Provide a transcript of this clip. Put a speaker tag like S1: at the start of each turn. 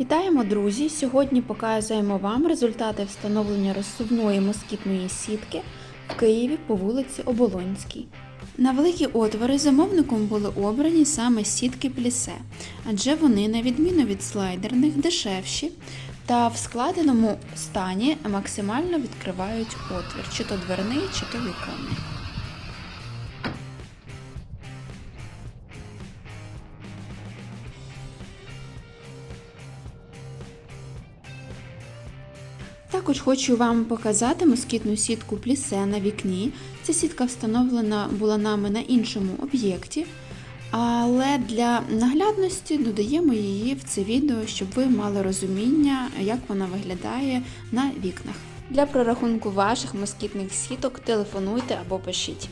S1: Вітаємо, друзі! Сьогодні показуємо вам результати встановлення розсувної москітної сітки в Києві по вулиці Оболонській. На великі отвори замовником були обрані саме сітки плісе, адже вони, на відміну від слайдерних, дешевші та в складеному стані максимально відкривають отвір, чи то дверний, чи то віконний. Також хочу вам показати москітну сітку плісе на вікні. Ця сітка встановлена була нами на іншому об'єкті, але для наглядності додаємо її в це відео, щоб ви мали розуміння, як вона виглядає на вікнах. Для прорахунку ваших москітних сіток телефонуйте або пишіть.